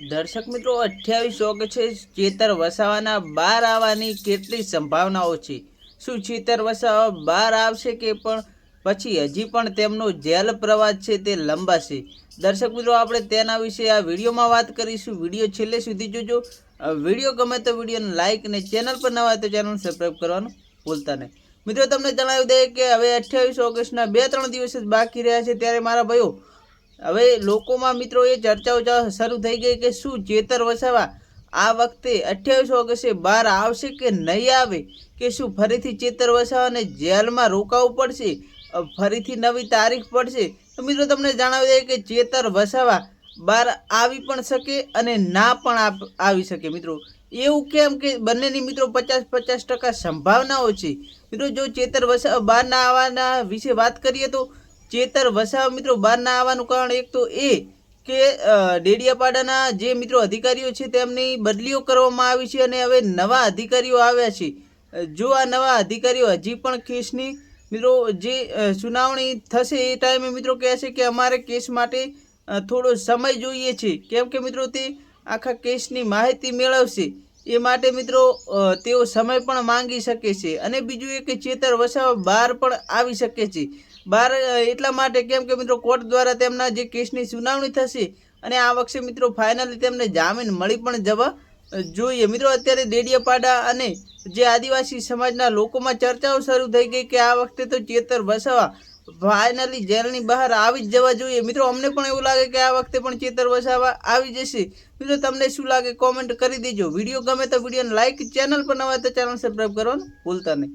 દર્શક મિત્રો, અઠ્યાવીસ ઓગસ્ટે ચેતર વસાવાના બહાર આવવાની કેટલી સંભાવનાઓ છે? શું ચેતર વસાવા બહાર આવશે કે પણ? પછી હજી પણ તેમનો જેલ પ્રવાસ છે તે લંબાશે. દર્શક મિત્રો, આપણે તેના વિશે આ વિડીયોમાં વાત કરીશું. વીડિયો છેલ્લે સુધી જોજો. વીડિયો ગમે તો વિડીયોને લાઇક અને ચેનલ પર નવા હોય તો ચેનલ સબસ્ક્રાઈબ કરવાનું ભૂલતા નહીં. મિત્રો, તમને જણાવી દઈએ કે હવે અઠ્યાવીસ ઓગસ્ટના બે ત્રણ દિવસ જ બાકી રહ્યા છે. ત્યારે મારા ભાઈઓ હવે લોકોમાં મિત્રો એ ચર્ચાઓ શરૂ થઈ ગઈ કે શું ચેતર વસાવા આ વખતે અઠ્યાવીસ ઓગસ્ટે બહાર આવશે કે નહીં આવે? કે શું ફરીથી ચેતર વસાવાને જેલમાં રોકાવું પડશે? ફરીથી નવી તારીખ પડશે? તો મિત્રો તમને જણાવી દઈએ કે ચેતર વસાવા બહાર આવી પણ શકે અને ના પણ આવી શકે મિત્રો. એવું કેમ કે બંનેની મિત્રો પચાસ પચાસ ટકા સંભાવનાઓ છે. મિત્રો જો ચેતર વસાવા બહાર ના આવવાના વિશે વાત કરીએ તો ચેતર વસાવા મિત્રો બહાર ના આવવાનું કારણ એક તો એ કે ડેડિયાપાડાના જે મિત્રો અધિકારીઓ છે તેમની બદલીઓ કરવામાં આવી છે અને હવે નવા અધિકારીઓ આવ્યા છે. જો આ નવા અધિકારીઓ હજી પણ કેસની મિત્રો જે સુનાવણી થશે એ ટાઈમે મિત્રો કહે છે કે અમારે કેસ માટે થોડો સમય જોઈએ છે. કેમ કે મિત્રો તે આખા કેસની માહિતી મેળવશે. એ માટે મિત્રો તેઓ સમય પણ માંગી શકે છે અને બીજું એ કે ચેતર વસાવા બહાર પણ આવી શકે છે. બહાર એટલા માટે કેમ કે મિત્રો કોર્ટ દ્વારા તેમના જે કેસની સુનાવણી થશે અને આ વખતે મિત્રો ફાઇનલી તેમને જામીન મળી પણ જવા જોઈએ. મિત્રો, અત્યારે દેડિયાપાડા અને જે આદિવાસી સમાજના લોકોમાં ચર્ચાઓ શરૂ થઈ ગઈ કે આ વખતે તો ચેતર વસાવા ફાઇનલી જેલની બહાર આવી જ જવા જોઈએ. મિત્રો, અમને પણ એવું લાગે કે આ વખતે પણ ચેતર વસાવા આવી જશે. મિત્રો, તમને શું લાગે? કોમેન્ટ કરી દેજો. વીડિયો ગમે તો વિડીયોને લાઇક ચેનલ પર નવા તો ચેનલ સબસ્ક્રાઈબ કરવાનું ભૂલતા નહીં.